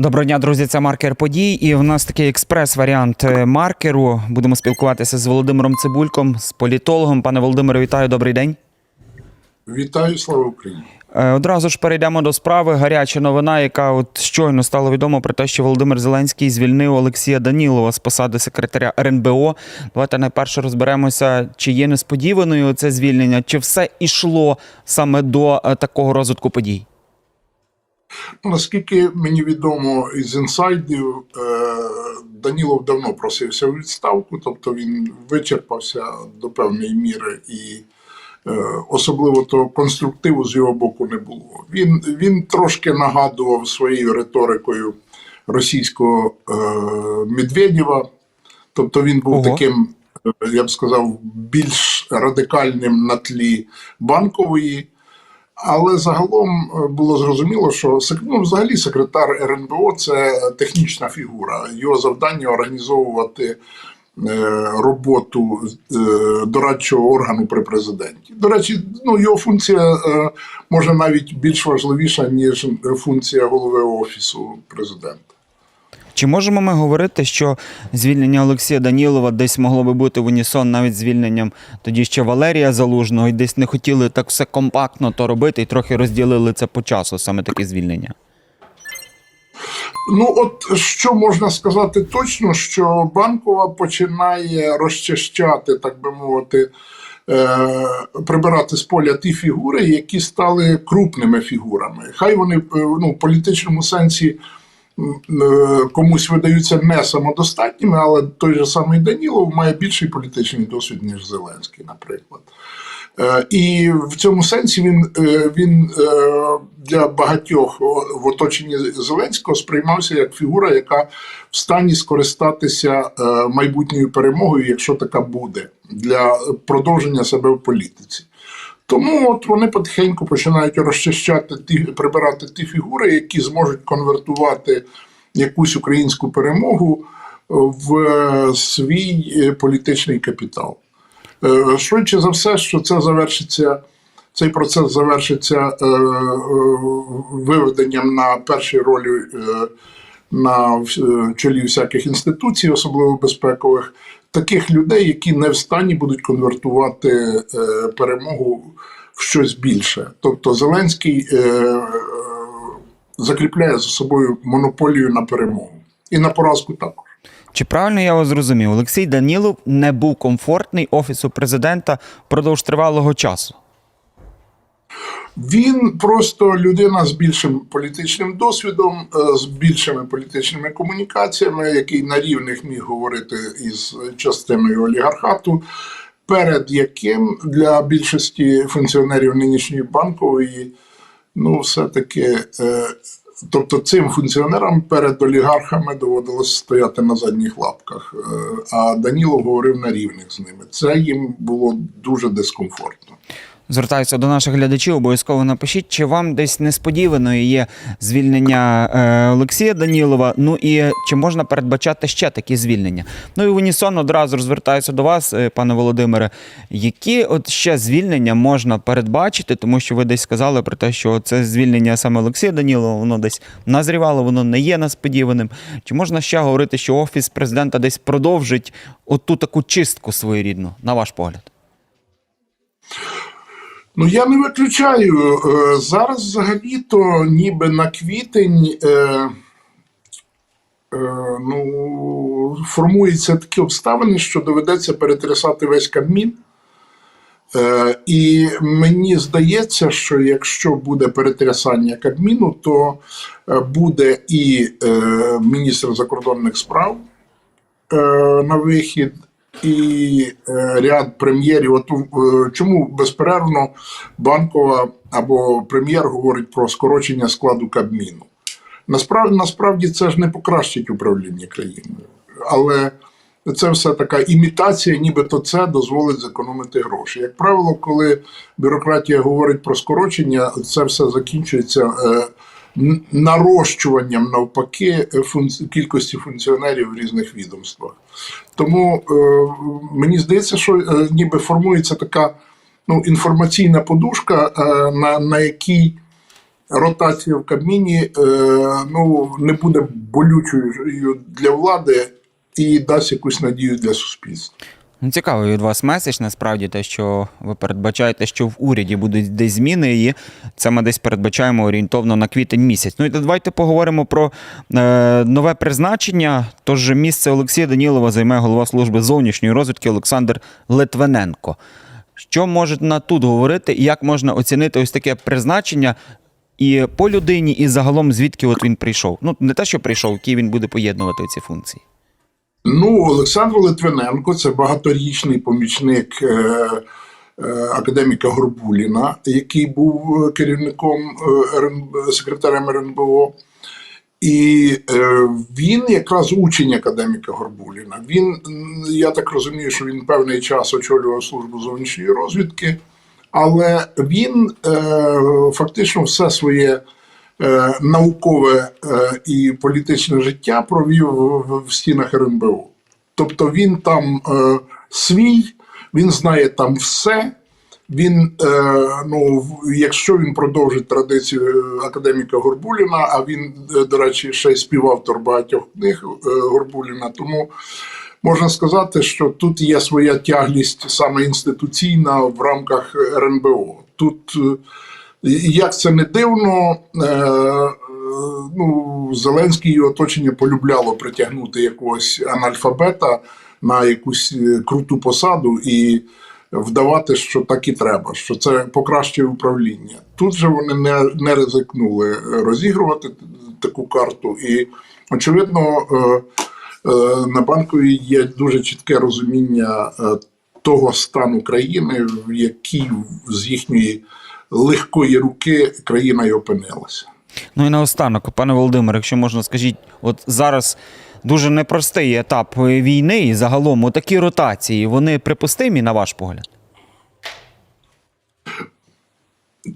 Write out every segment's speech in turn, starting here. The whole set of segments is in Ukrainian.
Доброго дня, друзі. Це маркер подій. І в нас такий експрес-варіант е, маркеру. Будемо спілкуватися з Володимиром Цибульком, з політологом. Пане Володимире, вітаю, добрий день. Вітаю, слава Україні. Е, Одразу ж перейдемо до справи. Гаряча новина, яка от щойно стало відомо про те, що Володимир Зеленський звільнив Олексія Данілова з посади секретаря РНБО. Давайте найперше розберемося, чи є несподіваною це звільнення, чи все ішло саме до е, такого розвитку подій. Ну, Наскільки мені відомо із інсайдів, е, Данілов давно просився у відставку, тобто він вичерпався до певної міри і е, особливо того конструктиву з його боку не було. Він, він трошки нагадував своєю риторикою російського е, Медведєва, тобто він був Ого. таким, я б сказав, більш радикальним на тлі банкової. Але загалом е, було зрозуміло, що ну, взагалі секретар РНБО це технічна фігура. Його завдання організовувати е, роботу е, дорадчого органу при президенті. До речі, ну його функція може навіть більш важливіша, ніж функція голови офісу президента. Чи можемо ми говорити, що звільнення Олексія Данілова десь могло би бути в унісон навіть звільненням тоді ще Валерія Залужного, і десь не хотіли так все компактно то робити і трохи розділили це по часу, саме таке звільнення? Ну, от що можна сказати точно, що банкова починає розчищати, так би мовити, е, прибирати з поля ті фігури, які стали крупними фігурами. Хай вони е, ну, в політичному сенсі комусь видаються не самодостатніми, але той же самий Данілов має більший політичний досвід, ніж Зеленський, наприклад. Е, І в цьому сенсі він, е, він е, для багатьох в оточенні Зеленського сприймався як фігура, яка в стані скористатися е, майбутньою перемогою, якщо така буде, для продовження себе в політиці. Тому от вони потихеньку починають розчищати ті, прибирати ті фігури, які зможуть конвертувати якусь українську перемогу в е, свій е, політичний капітал. Е, Швидше за все, що це завершиться, цей процес завершиться виведенням на першій ролі на чолі всяких інституцій, особливо безпекових, таких людей, які не в стані будуть конвертувати е, перемогу в щось більше. Тобто Зеленський е, е, закріпляє за собою монополію на перемогу і на поразку також. Чи правильно я вас зрозумів? Олексій Данілов не був комфортний офісу президента впродовж тривалого часу. Він просто людина з більшим політичним досвідом, е, з більшими політичними комунікаціями, який на рівних міг говорити із частиною олігархату, перед яким для більшості функціонерів нинішньої банкової, ну, все-таки, е, тобто цим функціонерам перед олігархами доводилось стояти на задніх лапках. Е, А Данілов говорив на рівних з ними. Це їм було дуже дискомфортно. Звертаюся до наших глядачів, обов'язково напишіть, чи вам десь несподіваною є звільнення е, Олексія Данілова. Ну і чи можна передбачати ще такі звільнення? Ну і в унісон одразу розвертаюся до вас, е, пане Володимире. Які от ще звільнення можна передбачити, тому що ви десь сказали про те, що це звільнення саме Олексія Данілова, воно десь назрівало, воно не є несподіваним. Чи можна ще говорити, що офіс президента десь продовжить оту таку чистку своєрідну, на ваш погляд? Ну, я не виключаю. Е, Зараз взагалі-то ніби на квітень е, е, ну, формуються такі обставини, що доведеться перетрясати весь Кабмін. Е, і мені здається, що якщо буде перетрясання Кабміну, то е, буде і е, міністр закордонних справ е, на вихід, і е, ряд прем'єрів. От е, чому безперервно банкова або прем'єр говорить про скорочення складу Кабміну? Насправді, насправді це ж не покращить управління країною, але це все така імітація, нібито це дозволить зекономити гроші. Як правило, коли бюрократія говорить про скорочення, це все закінчується е, нарощуванням навпаки кількості функціонерів в різних відомствах. Тому е, мені здається, що е, ніби формується така ну, інформаційна подушка, е, на, на якій ротація в Кабміні е, ну, не буде болючою для влади і дасть якусь надію для суспільства. Ну, цікавий від вас меседж, насправді, те, що ви передбачаєте, що в уряді будуть десь зміни, і це ми десь передбачаємо орієнтовно на квітень місяць. Ну і давайте поговоримо про е, нове призначення. Тож місце Олексія Данілова займе голова служби зовнішньої розвідки Олександр Литвиненко. Що можна тут говорити, і як можна оцінити ось таке призначення і по людині, і загалом звідки от він прийшов? Ну, не те, що прийшов, які він буде поєднувати ці функції. Ну, Олександр Литвиненко це багаторічний помічник е, е, академіка Горбуліна, який був е, керівником секретарем РНБО. І він якраз учень академіка Горбуліна. Він, я так розумію, що він певний час очолював службу зовнішньої розвідки, але він фактично все своє наукове е, і політичне життя провів в, стінах РНБО. Тобто він там е, свій, він знає там все. Він, е, ну, якщо він продовжить традицію е, академіка Горбуліна, а він, е, до речі, ще й співавтор багатьох книг е, Горбуліна, тому можна сказати, що тут є своя тяглість саме інституційна в рамках РНБО. Тут, е, як це не дивно, е, ну, Зеленський і оточення полюбляло притягнути якогось анальфабета на якусь е, круту посаду і вдавати, що так і треба, що це покращує управління. Тут же вони не, не ризикнули розігрувати таку карту, і очевидно, е, на банковій є дуже чітке розуміння того стану країни, в якій з їхньої легкої руки країна й опинилася. Ну і наостанок, пане Володимире, якщо можна скажіть, от зараз дуже непростий етап війни і загалом такі ротації, вони припустимі, на ваш погляд?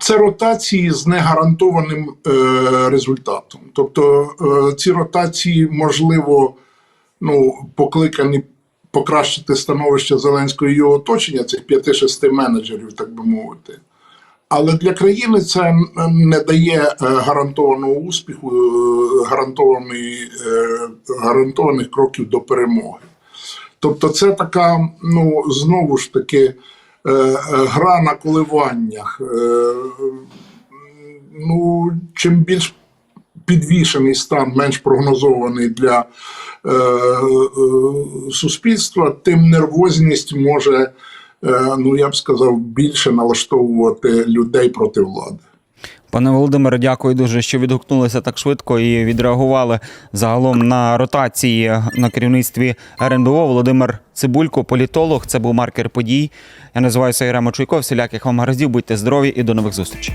це ротації з негарантованим е, результатом. Тобто е, ці ротації, можливо, ну, покликані покращити становище Зеленського і його оточення, цих 5-6 менеджерів, так би мовити. Але для країни це не дає е, гарантованого успіху, е, е, гарантованих кроків до перемоги. Тобто, це така, ну знову ж таки, гра на коливаннях. Ну, чим більш підвішений стан, менш прогнозований для суспільства, тим нервозність може, ну я б сказав, більше налаштовувати людей проти влади. Пане Володимире, дякую дуже, що відгукнулися так швидко і відреагували загалом на ротації на керівництві РНБО. Володимир Цибулько, політолог. Це був маркер подій. Я називаюся Ірема Чуйко. Всіляких вам гараздів, будьте здорові і до нових зустрічей.